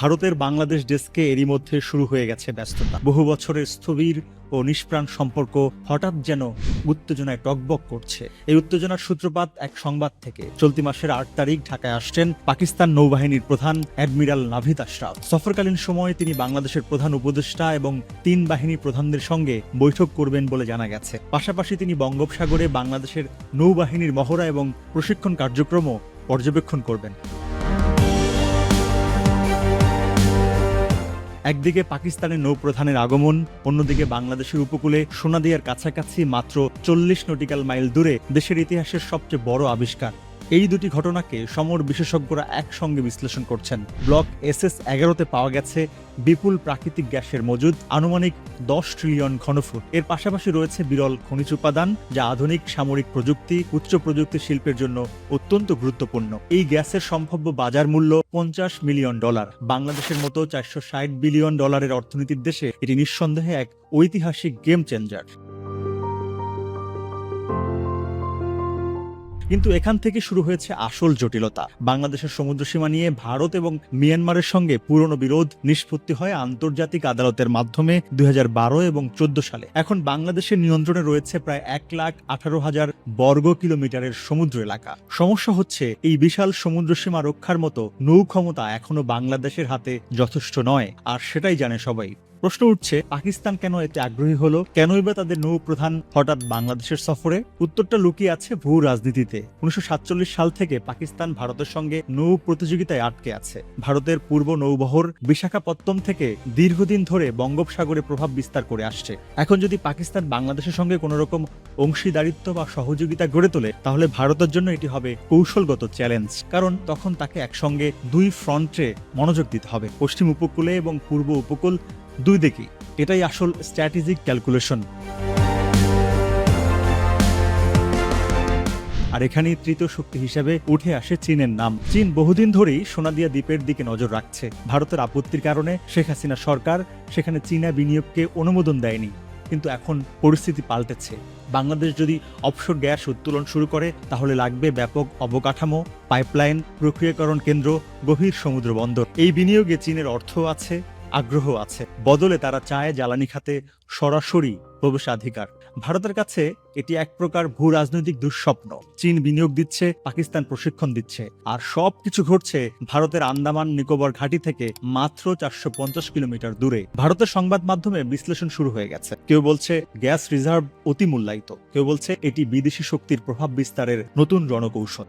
ভারতের বাংলাদেশ ডেস্কে এরই মধ্যে শুরু হয়ে গেছে ব্যস্ততা। বহু বছরের স্থবির ও নিষ্প্রাণ সম্পর্ক হঠাৎ যেন উত্তেজনায় টকবক করছে। এই উত্তেজনার সূত্রপাত এক সংবাদ থেকে। চলতি মাসের আট তারিখ ঢাকায় আসছেন পাকিস্তান নৌবাহিনীর প্রধান অ্যাডমিরাল নাভিদ আশরাফ। সফরকালীন সময়ে তিনি বাংলাদেশের প্রধান উপদেষ্টা এবং তিন বাহিনী প্রধানদের সঙ্গে বৈঠক করবেন বলে জানা গেছে। পাশাপাশি তিনি বঙ্গোপসাগরে বাংলাদেশের নৌবাহিনীর মহড়া এবং প্রশিক্ষণ কার্যক্রমও পর্যবেক্ষণ করবেন। একদিকে পাকিস্তানের নৌপ্রধানের আগমন, অন্যদিকে বাংলাদেশের উপকূলে সোনাদিয়ার কাছাকাছি মাত্র চল্লিশ নটিক্যাল মাইল দূরে দেশের ইতিহাসের সবচেয়ে বড় আবিষ্কার। এই দুটি ঘটনাকে সমর বিশেষজ্ঞরা একসঙ্গে বিশ্লেষণ করছেন। ব্লক এস এস এগারোতে পাওয়া গেছে বিপুল প্রাকৃতিক গ্যাসের মজুদ, আনুমানিক দশ ট্রিলিয়ন ঘনফুট। এর পাশাপাশি রয়েছে বিরল খনিজ উপাদান, যা আধুনিক সামরিক প্রযুক্তি, উচ্চ প্রযুক্তি শিল্পের জন্য অত্যন্ত গুরুত্বপূর্ণ। এই গ্যাসের সম্ভাব্য বাজার মূল্য পঞ্চাশ মিলিয়ন ডলার। বাংলাদেশের মতো চারশো ষাট বিলিয়ন ডলারের অর্থনীতির দেশে এটি নিঃসন্দেহে এক ঐতিহাসিক গেম চেঞ্জার কিন্তু এখান থেকে শুরু হয়েছে আসল জটিলতা। বাংলাদেশের সমুদ্রসীমা নিয়ে ভারত এবং মিয়ানমারের সঙ্গে পুরনো বিরোধ নিষ্পত্তি হয় আন্তর্জাতিক আদালতের মাধ্যমে দুই হাজার বারো এবং চোদ্দ সালে। এখন বাংলাদেশের নিয়ন্ত্রণে রয়েছে প্রায় এক লাখ আঠারো হাজার বর্গ কিলোমিটারের সমুদ্র এলাকা। সমস্যা হচ্ছে, এই বিশাল সমুদ্রসীমা রক্ষার মতো নৌ ক্ষমতা এখনও বাংলাদেশের হাতে যথেষ্ট নয়, আর সেটাই জানে সবাই। প্রশ্ন উঠছে, পাকিস্তান কেন এতে আগ্রহী হলো? কেনই বা তাদের নৌ প্রধান হঠাৎ বাংলাদেশের সফরে? উত্তরটা লুকিয়ে আছে ভূ রাজনীতিতে। উনিশশো সাতচল্লিশ সাল থেকে পাকিস্তান ভারতের সঙ্গে নৌ প্রতিযোগিতায় আটকে আছে। ভারতের পূর্ব নৌবহর বিশাখাপত্তম থেকে দীর্ঘদিন ধরে বঙ্গোপসাগরে প্রভাব বিস্তার করে আসছে। এখন যদি পাকিস্তান বাংলাদেশের সঙ্গে কোনো রকম অংশীদারিত্ব বা সহযোগিতা গড়ে তোলে, তাহলে ভারতের জন্য এটি হবে কৌশলগত চ্যালেঞ্জ। কারণ তখন তাকে একসঙ্গে দুই ফ্রন্টে মনোযোগ দিতে হবে। পশ্চিম উপকূলে এবং পূর্ব উপকূল দুই দিকেই। এটাই আসল স্ট্র্যাটেজিক ক্যালকুলেশন আর এখানেই তৃতীয় শক্তি হিসেবে উঠে আসে চীনের নাম। চীন বহুদিন ধরেই সোনাদিয়া দ্বীপের দিকে নজর রাখছে। ভারতের আপত্তির কারণে শেখ হাসিনা সরকার সেখানে চীনা বিনিয়োগকে অনুমোদন দেয়নি। কিন্তু এখন পরিস্থিতি পাল্টেছে। বাংলাদেশ যদি অবসর গ্যাস উত্তোলন শুরু করে, তাহলে লাগবে ব্যাপক অবকাঠামো পাইপলাইন প্রক্রিয়াকরণ কেন্দ্র, গভীর সমুদ্র বন্দর। এই বিনিয়োগে চীনের অর্থ আছে আগ্রহ আছে। বদলে তারা চায় জ্বালানি খাতে সরাসরি প্রবেশাধিকার। ভারতের কাছে এটি এক প্রকার ভূ রাজনৈতিক দুঃস্বপ্ন। চীন বিনিয়োগ দিচ্ছে, পাকিস্তান প্রশিক্ষণ দিচ্ছে। আর সব কিছু ঘটছে ভারতের আন্দামান নিকোবর ঘাঁটি থেকে মাত্র চারশো পঞ্চাশ কিলোমিটার দূরে। ভারতের সংবাদ মাধ্যমে বিশ্লেষণ শুরু হয়ে গেছে। কেউ বলছে গ্যাস রিজার্ভ অতি মূল্যায়িত। কেউ বলছে এটি বিদেশি শক্তির প্রভাব বিস্তারের নতুন রণকৌশল।